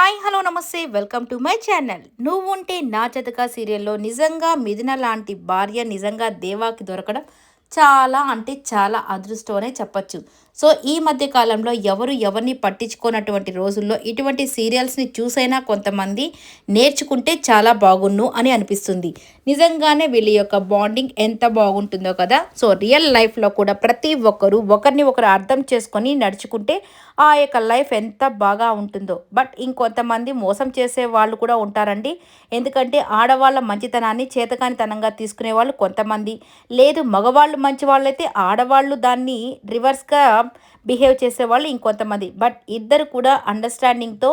Hi hello namaste welcome to my channel. నువ్వుంటే నా జతక సీరియల్లో నిజంగా మిథున లాంటి భార్య నిజంగా దేవాకి దొరకడం చాలా అంటే చాలా అదృష్టం అనే చెప్పచ్చు. సో ఈ మధ్య కాలంలో ఎవరు ఎవరిని పట్టించుకోనటువంటి రోజుల్లో ఇటువంటి సీరియల్స్ని చూసైనా కొంతమంది నేర్చుకుంటే చాలా బాగున్ను అని అనిపిస్తుంది. నిజంగానే వీళ్ళ యొక్క బాండింగ్ ఎంత బాగుంటుందో కదా. సో రియల్ లైఫ్లో కూడా ప్రతి ఒక్కరు ఒకరిని ఒకరు అర్థం చేసుకొని నడుచుకుంటే ఆ యొక్క లైఫ్ ఎంత బాగా ఉంటుందో. బట్ ఇంకొంతమంది మోసం చేసే వాళ్ళు కూడా ఉంటారండి. ఎందుకంటే ఆడవాళ్ళ మంచితనాన్ని చేతకానితనంగా తీసుకునే వాళ్ళు కొంతమంది. లేదు మగవాళ్ళు మంచి వాళ్ళైతే ఆడవాళ్ళు దాన్ని రివర్స్గా బిహేవ్ చేసేవాళ్ళు ఇంకొంతమంది. బట్ ఇద్దరు కూడా అండర్స్టాండింగ్తో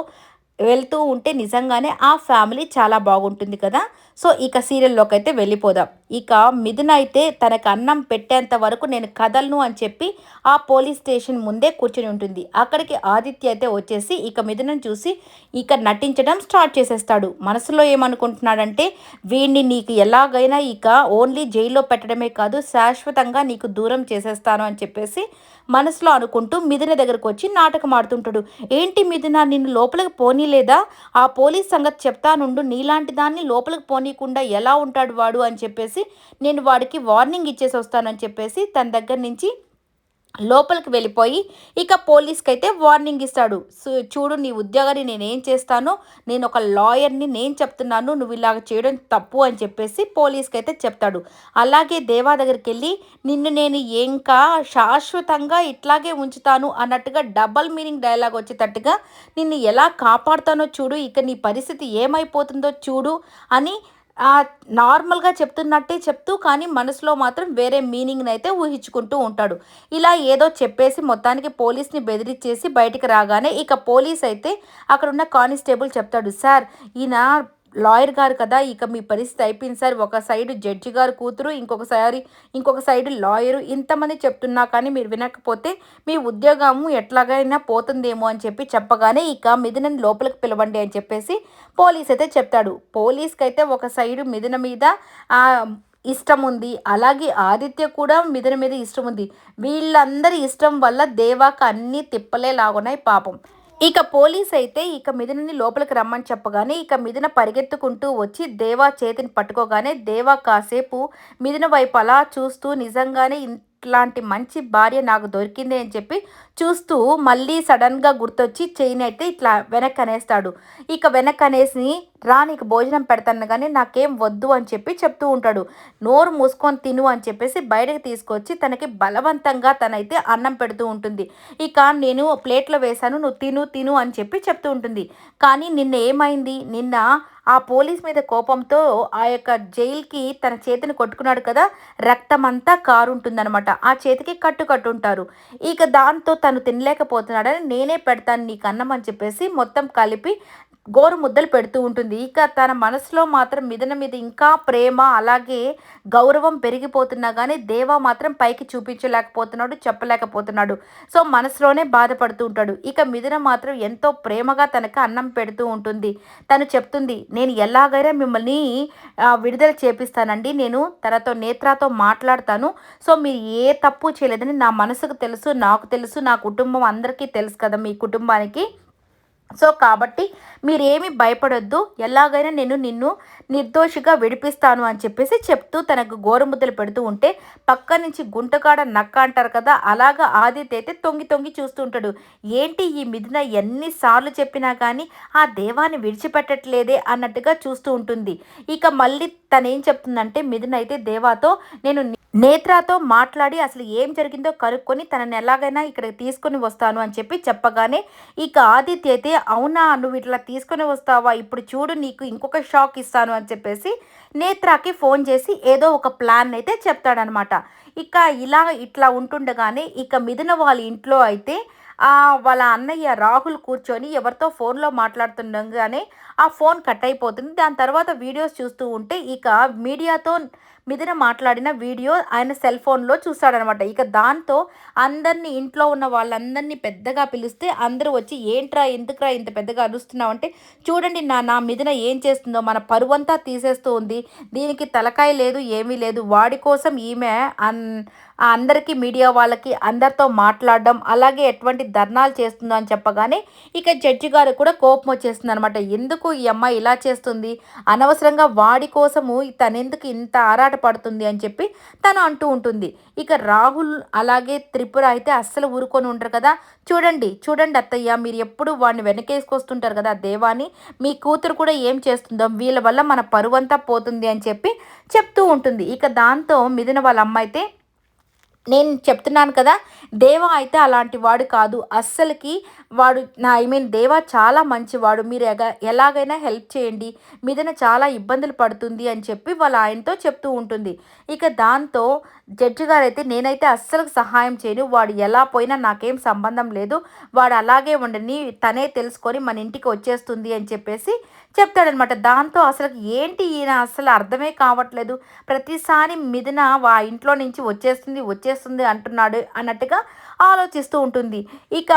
వెళ్తూ ఉంటే నిజంగానే ఆ ఫ్యామిలీ చాలా బాగుంటుంది కదా. సో ఇక సీరియల్లోకి అయితే వెళ్ళిపోదాం. ఇక మిథున అయితే తనకు అన్నం పెట్టేంత వరకు నేను కదలను అని చెప్పి ఆ పోలీస్ స్టేషన్ ముందే కూర్చొని ఉంటుంది. అక్కడికి ఆదిత్య అయితే వచ్చేసి ఇక మిథునను చూసి ఇక నటించడం స్టార్ట్ చేసేస్తాడు. మనసులో ఏమనుకుంటున్నాడంటే వీడిని నీకు ఎలాగైనా ఇక ఓన్లీ జైల్లో పెట్టడమే కాదు శాశ్వతంగా నీకు దూరం చేసేస్తాను అని చెప్పేసి మనసులో అనుకుంటూ మిథున దగ్గరకు వచ్చి నాటకం ఆడుతుంటాడు. ఏంటి మిథున నిన్ను లోపలికి పోనీలేదా? ఆ పోలీస్ సంగతి చెప్తానుండు. నీలాంటి దాన్ని లోపలికి పోనీయకుండా ఎలా ఉంటాడు వాడు అని చెప్పేసి నేను వాడికి వార్నింగ్ ఇచ్చేసి వస్తానని చెప్పేసి తన దగ్గర నుంచి లోపలికి వెళ్ళిపోయి ఇక పోలీస్కి అయితే వార్నింగ్ ఇస్తాడు. చూడు నీ ఉద్యోగాన్ని నేనేం చేస్తాను నేను ఒక లాయర్ని నేను చెప్తున్నాను నువ్వు ఇలాగ చేయడం తప్పు అని చెప్పేసి పోలీస్కి అయితే చెప్తాడు. అలాగే దేవా దగ్గరికి వెళ్ళి నిన్ను నేను ఇంకా శాశ్వతంగా ఇట్లాగే ఉంచుతాను అన్నట్టుగా డబల్ మీనింగ్ డైలాగ్ వచ్చేటట్టుగా నిన్ను ఎలా కాపాడుతానో చూడు ఇక నీ పరిస్థితి ఏమైపోతుందో చూడు అని నార్మల్గా చెప్తున్నట్టే చెప్తూ కానీ మనసులో మాత్రం వేరే మీనింగ్ని అయితే ఊహించుకుంటూ ఉంటాడు. ఇలా ఏదో చెప్పేసి మొత్తానికి పోలీస్ని బెదిరించేసి బయటికి రాగానే ఇక పోలీస్ అయితే అక్కడ ఉన్న కానిస్టేబుల్ చెప్తాడు సార్ ఈయన లాయర్ గారు కదా ఇక మీ పరిస్థితి అయిపోయింది సార్. ఒక సైడు జడ్జి గారు కూతురు ఇంకొకసారి ఇంకొక సైడు లాయరు. ఇంతమంది చెప్తున్నా కానీ మీరు వినకపోతే మీ ఉద్యోగము ఎట్లాగైనా పోతుందేమో అని చెప్పి చెప్పగానే ఇక మిథునని లోపలికి పిలవండి అని చెప్పేసి పోలీస్ అయితే చెప్తాడు. పోలీస్కి అయితే ఒక సైడు మిథున మీద ఇష్టం ఉంది. అలాగే ఆదిత్య కూడా మిథున మీద ఇష్టం ఉంది. వీళ్ళందరి ఇష్టం వల్ల దేవాక అన్నీ తిప్పలే లాగున్నాయి పాపం. ఇక పోలీస్ అయితే ఇక మిథునని లోపలికి రమ్మని చెప్పగానే ఇక మిథున పరిగెత్తుకుంటూ వచ్చి దేవా చేతిని పట్టుకోగానే దేవా కాసేపు మిథున వైపు అలా చూస్తూ నిజంగానే ఇట్లాంటి మంచి భార్య నాకు దొరికింది అని చెప్పి చూస్తూ మళ్ళీ సడన్గా గుర్తొచ్చి చైన్ అయితే ఇట్లా వెనక్కి అనేస్తాడు ఇక వెనక్కి అనేసి రా నీకు భోజనం పెడతాను కానీ నాకేం వద్దు అని చెప్పి చెప్తూ ఉంటాడు. నోరు మూసుకొని తిను అని చెప్పేసి బయటకు తీసుకొచ్చి తనకి బలవంతంగా తనైతే అన్నం పెడుతూ ఉంటుంది. ఇక నేను ప్లేట్లో వేశాను నువ్వు తిను తిను అని చెప్పి చెప్తూ ఉంటుంది. కానీ నిన్న ఏమైంది? నిన్న ఆ పోలీస్ మీద కోపంతో ఆ యొక్క జైలుకి తన చేతిని కొట్టుకున్నాడు కదా రక్తం అంతా కారుంటుందనమాట ఆ చేతికి కట్టు కట్టుంటారు ఇక దాంతో తను తినలేకపోతున్నాడని నేనే పెడతాను నీకు అన్నం అని చెప్పేసి మొత్తం కలిపి గోరు ముద్దలు పెడుతూ ఉంటుంది. ఇక తన మనసులో మాత్రం మిథున మీద ఇంకా ప్రేమ అలాగే గౌరవం పెరిగిపోతున్నా కానీ దేవా మాత్రం పైకి చూపించలేకపోతున్నాడు చెప్పలేకపోతున్నాడు. సో మనసులోనే బాధపడుతూ ఉంటాడు. ఇక మిథున మాత్రం ఎంతో ప్రేమగా తనకు అన్నం పెడుతూ ఉంటుంది. తను చెప్తుంది నేను ఎలాగైనా మిమ్మల్ని విడుదల చేపిస్తానండి. నేను తనతో నేత్రాతో మాట్లాడతాను. సో మీరు ఏ తప్పు చేయలేదని నా మనసుకు తెలుసు నాకు తెలుసు నా కుటుంబం అందరికీ తెలుసు కదా మీ కుటుంబానికి. సో కాబట్టి మీరేమి భయపడొద్దు. ఎలాగైనా నేను నిన్ను నిర్దోషిగా విడిపిస్తాను అని చెప్పేసి చెప్తూ తనకు గోరుముద్దలు పెడుతూ ఉంటే పక్క నుంచి గుంటకాడ నక్క అంటారు కదా అలాగా ఆదిత్య అయితే తొంగి తొంగి చూస్తూ ఉంటాడు. ఏంటి ఈ మిథున ఎన్నిసార్లు చెప్పినా కానీ ఆ దేవాన్ని విడిచిపెట్టట్లేదే అన్నట్టుగా చూస్తూ ఉంటుంది. ఇక మళ్ళీ తనేం చెప్తుందంటే మిథున అయితే దేవాతో నేను నేత్రాతో మాట్లాడి అసలు ఏం జరిగిందో కనుక్కొని తనని ఎలాగైనా ఇక్కడ తీసుకొని వస్తాను అని చెప్పి చెప్పగానే ఇక ఆదిత్య అయితే అవునా? నువ్వు ఇట్లా తీసుకొని వస్తావా? ఇప్పుడు చూడు నీకు ఇంకొక షాక్ ఇస్తాను అని చెప్పేసి నేత్రాకి ఫోన్ చేసి ఏదో ఒక ప్లాన్ అయితే చెప్తాడనమాట. ఇక ఇలా ఇట్లా ఉంటుండగానే ఇక మిథున వాళ్ళ ఇంట్లో అయితే వాళ్ళ అన్నయ్య రాహుల్ కూర్చొని ఎవరితో ఫోన్లో మాట్లాడుతుండగానే ఆ ఫోన్ కట్ అయిపోతుంది. దాని తర్వాత వీడియోస్ చూస్తూ ఉంటే ఇక మీడియాతో మిథున మాట్లాడిన వీడియో ఆయన సెల్ ఫోన్లో చూస్తాడనమాట. ఇక దాంతో అందరినీ ఇంట్లో ఉన్న వాళ్ళందరినీ పెద్దగా పిలిస్తే అందరూ వచ్చి ఏంట్రా ఎందుకురా ఇంత పెద్దగా అరుస్తున్నావు? అంటే చూడండి నా నా మిథున ఏం చేస్తుందో మన పరువంతా తీసేస్తూ ఉంది. దీనికి తలకాయ లేదు ఏమీ లేదు. వాడి కోసం ఈమె అన్ అందరికీ మీడియా వాళ్ళకి అందరితో మాట్లాడడం అలాగే ఎటువంటి ధర్నాలు చేస్తుందో అని చెప్పగానే ఇక జడ్జి గారు కూడా కోపం వచ్చేస్తుంది అనమాట ఎందుకు ఈ అమ్మాయి ఇలా చేస్తుంది? అనవసరంగా వాడి కోసము తనెందుకు ఇంత ఆరాట పడుతుంది? అని చెప్పి తను అంటూ ఉంటుంది. ఇక రాహుల్ అలాగే త్రిపుర అయితే అస్సలు ఊరుకొని ఉంటారు కదా. చూడండి చూడండి అత్తయ్య మీరు ఎప్పుడు వాడిని వెనకేసుకొస్తుంటారు కదా దేవాని? మీ కూతురు కూడా ఏం చేస్తుందో? వీళ్ళ వల్ల మన పరువంతా పోతుంది అని చెప్పి చెప్తూ ఉంటుంది. ఇక దాంతో మిదిన వాళ్ళ అమ్మ అయితే నేను చెప్తున్నాను కదా దేవా అయితే అలాంటి వాడు కాదు. అస్సలకి వాడు నా ఐ మీన్ దేవా చాలా మంచివాడు. మీరు ఎగా ఎలాగైనా హెల్ప్ చేయండి. మీదన చాలా ఇబ్బందులు పడుతుంది అని చెప్పి వాళ్ళ ఆయనతో చెప్తూ ఉంటుంది. ఇక దాంతో జడ్జి గారు అయితే నేనైతే అస్సలు సహాయం చేయను. వాడు ఎలా పోయినా నాకేం సంబంధం లేదు. వాడు అలాగే ఉండని తనే తెలుసుకొని మన ఇంటికి వచ్చేస్తుంది అని చెప్పేసి చెప్తాడనమాట. దాంతో అసలు ఏంటి ఈయన అసలు అర్థమే కావట్లేదు. ప్రతిసారి మిదిన వా ఇంట్లో నుంచి వచ్చేస్తుంది వచ్చేస్తుంది అంటున్నాడు అన్నట్టుగా ఆలోచిస్తూ ఉంటుంది. ఇక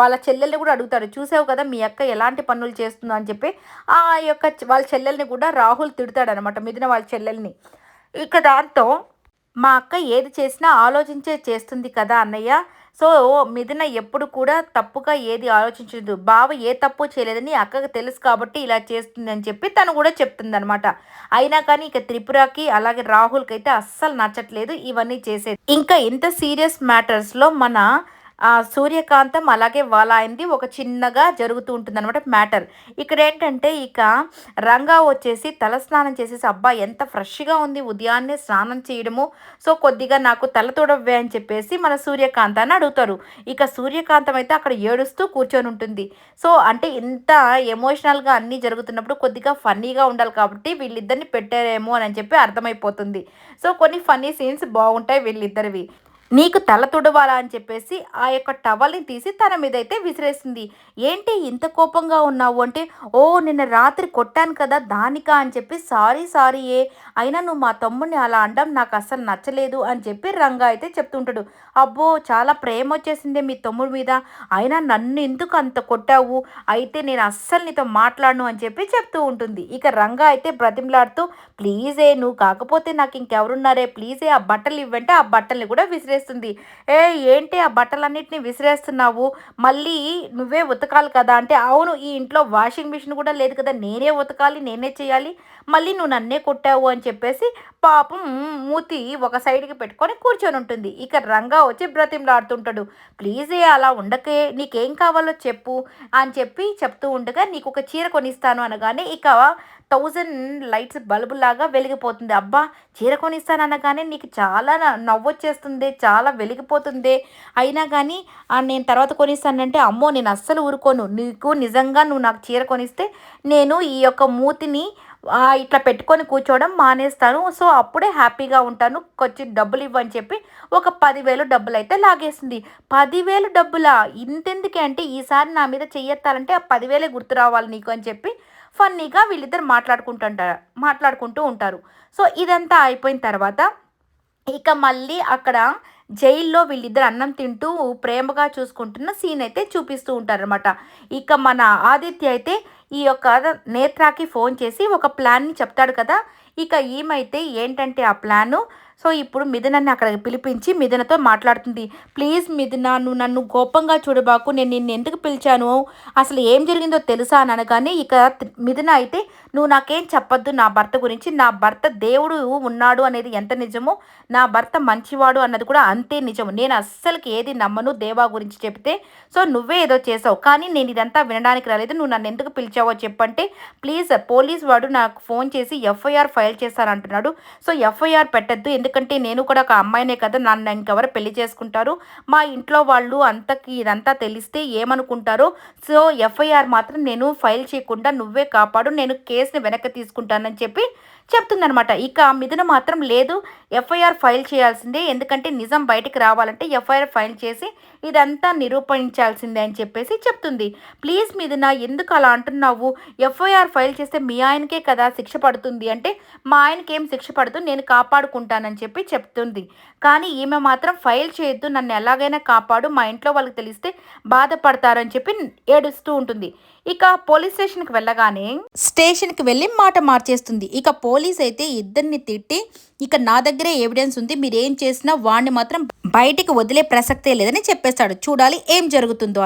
వాళ్ళ చెల్లెల్ని కూడా అడుగుతాడు చూసావు కదా మీ అక్క ఎలాంటి పనులు చేస్తుందో అని చెప్పి ఆ యొక్క వాళ్ళ చెల్లెల్ని కూడా రాహుల్ తిడతాడు అనమాట మిదిన వాళ్ళ చెల్లెల్ని. ఇక దాంతో మా అక్క ఏది చేసినా ఆలోచించే చేస్తుంది కదా అన్నయ్య సో మిథున ఎప్పుడు కూడా తప్పుగా ఏది ఆలోచించదు బావ ఏ తప్పు చేయలేదని అక్కకు తెలుసు కాబట్టి ఇలా చేస్తుంది అని చెప్పి తను కూడా చెప్తుంది అనమాట అయినా కానీ ఇక త్రిపురకి అలాగే రాహుల్కి అయితే అస్సలు నచ్చట్లేదు ఇవన్నీ చేసేది. ఇంకా ఇంత సీరియస్ మ్యాటర్స్లో మన సూర్యకాంతం అలాగే వాళ్ళ ఒక చిన్నగా జరుగుతూ ఉంటుంది అనమాట మ్యాటర్. ఇక్కడ ఏంటంటే ఇక రంగా వచ్చేసి తలస్నానం చేసేసి అబ్బా ఎంత ఫ్రెష్గా ఉంది ఉదయాన్నే స్నానం చేయడము. సో కొద్దిగా నాకు తల తొడవ్వే అని చెప్పేసి మన సూర్యకాంత అని అడుగుతారు. ఇక సూర్యకాంతం అయితే అక్కడ ఏడుస్తూ కూర్చొని ఉంటుంది. సో అంటే ఇంత ఎమోషనల్గా అన్నీ జరుగుతున్నప్పుడు కొద్దిగా ఫన్నీగా ఉండాలి కాబట్టి వీళ్ళిద్దరిని పెట్టారేమో అని చెప్పి అర్థమైపోతుంది. సో కొన్ని ఫన్నీ సీన్స్ బాగుంటాయి వీళ్ళిద్దరివి. నీకు తల తుడవాలా అని చెప్పేసి ఆ యొక్క టవల్ని తీసి తన మీద అయితే విసిరేసింది. ఏంటి ఇంత కోపంగా ఉన్నావు అంటే ఓ నిన్న రాత్రి కొట్టాను కదా దానికా అని చెప్పి సారీ సారీ ఏ అయినా నువ్వు మా తమ్ముడిని అలా అనడం నాకు అస్సలు నచ్చలేదు అని చెప్పి రంగా అయితే చెప్తుంటాడు. అబ్బో చాలా ప్రేమ వచ్చేసిందే మీ తమ్ముడి మీద. అయినా నన్ను ఎందుకు అంత కొట్టావు? అయితే నేను అస్సలు నీతో మాట్లాడను అని చెప్పి చెప్తూ ఉంటుంది. ఇక రంగా అయితే బ్రతిమలాడుతూ ప్లీజే నువ్వు కాకపోతే నాకు ఇంకెవరున్నారే? ప్లీజే ఆ బట్టలు ఇవ్వంటే ఆ బట్టల్ని కూడా విసిరేస్తుంది. ఏ ఏంటి ఆ బట్టలన్నిటిని విసిరేస్తున్నావు? మళ్ళీ నువ్వే ఉతకాలి కదా? అంటే అవును ఈ ఇంట్లో వాషింగ్ మిషన్ కూడా లేదు కదా. నేనే ఉతకాలి నేనే చేయాలి. మళ్ళీ నువ్వు నన్నే కొట్టావు అని చెప్పేసి పాపం మూతి ఒక సైడ్కి పెట్టుకొని కూర్చొని ఉంటుంది. ఇక రంగా వచ్చి బ్రతిమలాడుతుంటాడు. ప్లీజే అలా ఉండకే. నీకేం కావాలో చెప్పు అని చెప్పి చెప్తూ ఉండగా నీకు ఒక చీర కొనిస్తాను అనగానే ఇక థౌజండ్ లైట్స్ బల్బు లాగా వెలిగిపోతుంది. అబ్బా చీర కొనిస్తాను అనగానే నీకు చాలా నవ్వొచ్చేస్తుంది చాలా వెలిగిపోతుంది. అయినా కానీ నేను తర్వాత కొనిస్తానంటే అమ్మో నేను అస్సలు ఊరుకోను. నీకు నిజంగా నువ్వు నాకు చీర కొనిస్తే నేను ఈ యొక్క మూతిని ఇట్లా పెట్టుకొని కూర్చోవడం మానేస్తాను. సో అప్పుడే హ్యాపీగా ఉంటాను. కొంచెం డబ్బులు ఇవ్వని చెప్పి ఒక పదివేలు డబ్బులు అయితే లాగేసింది. పదివేలు డబ్బులా? ఇంతెందుకే అంటే ఈసారి నా మీద చెయ్యెత్తాలంటే ఆ పదివేలే గుర్తు రావాలి నీకు అని చెప్పి ఫన్నీగా వీళ్ళిద్దరు మాట్లాడుకుంటుంటారు మాట్లాడుకుంటూ ఉంటారు. సో ఇదంతా అయిపోయిన తర్వాత ఇక మళ్ళీ అక్కడ జైల్లో వీళ్ళిద్దరు అన్నం తింటూ ప్రేమగా చూసుకుంటున్న సీన్ అయితే చూపిస్తూ ఉంటారనమాట ఇక మన ఆదిత్య అయితే ఈ యొక్క నేత్రాకి ఫోన్ చేసి ఒక ప్లాన్ని చెప్తాడు కదా. ఇక ఈమైతే ఏంటంటే ఆ ప్లాను సో ఇప్పుడు మిథునని అక్కడ పిలిపించి మిథునతో మాట్లాడుతుంది. ప్లీజ్ మిథున నువ్వు నన్ను గోపంగా చూడబాకు. నేను నిన్ను ఎందుకు పిలిచాను? అసలు ఏం జరిగిందో తెలుసా? అని అనగానే ఇక మిథున అయితే నువ్వు నాకేం చెప్పొద్దు. నా భర్త గురించి నా భర్త దేవుడు ఉన్నాడు అనేది ఎంత నిజమో నా భర్త మంచివాడు అన్నది కూడా అంతే నిజము. నేను అస్సలకి ఏది నమ్మను దేవా గురించి చెప్తే. సో నువ్వే ఏదో చేసావు. కానీ నేను ఇదంతా వినడానికి రాలేదు. నువ్వు నన్ను ఎందుకు పిలిచావో చెప్పంటే ప్లీజ్ పోలీస్ వాడు నాకు ఫోన్ చేసి ఎఫ్ఐఆర్ ఫైల్ చేస్తానంటున్నాడు. సో ఎఫ్ఐఆర్ పెట్టద్దు. ఎందుకు ఎందుకంటే నేను కూడా ఒక అమ్మాయినే కదా నన్ను ఇంకెవరు పెళ్ళి చేసుకుంటారు. మా ఇంట్లో వాళ్ళు అంతకి ఇదంతా తెలిస్తే ఏమనుకుంటారో సో ఎఫ్ఐఆర్ మాత్రం నేను ఫైల్ చేయకుండా నువ్వే కాపాడు నేను కేసుని వెనక్కి తీసుకుంటానని చెప్పి చెప్తుందనమాట ఇక మిథున మాత్రం లేదు ఎఫ్ఐఆర్ ఫైల్ చేయాల్సిందే ఎందుకంటే నిజం బయటికి రావాలంటే ఎఫ్ఐఆర్ ఫైల్ చేసి ఇదంతా నిరూపించాల్సిందే అని చెప్పేసి చెప్తుంది. ప్లీజ్ మిథున ఎందుకు అలా అంటున్నావు? ఎఫ్ఐఆర్ ఫైల్ చేస్తే మీ ఆయనకే కదా శిక్ష పడుతుంది అంటే మా ఆయనకి ఏం శిక్ష పడుతుంది నేను కాపాడుకుంటానని చెప్పి చెప్తుంది. కానీ ఈమె మాత్రం ఫైల్ చేయొద్దు నన్ను ఎలాగైనా కాపాడు మా ఇంట్లో వాళ్ళకి తెలిస్తే బాధపడతారని చెప్పి ఏడుస్తూ ఉంటుంది. ఇక పోలీస్ స్టేషన్కి వెళ్ళగానే స్టేషన్కి వెళ్ళి మాట మార్చేస్తుంది. ఇక పోలీస్ అయితే ఇద్దరిని తిట్టి ఇక నా దగ్గరే ఎవిడెన్స్ ఉంది మీరు ఏం చేసినా వాడిని మాత్రం బయటికి వదిలే ప్రసక్తే లేదని చెప్పేస్తాడు. చూడాలి ఏం జరుగుతుందో.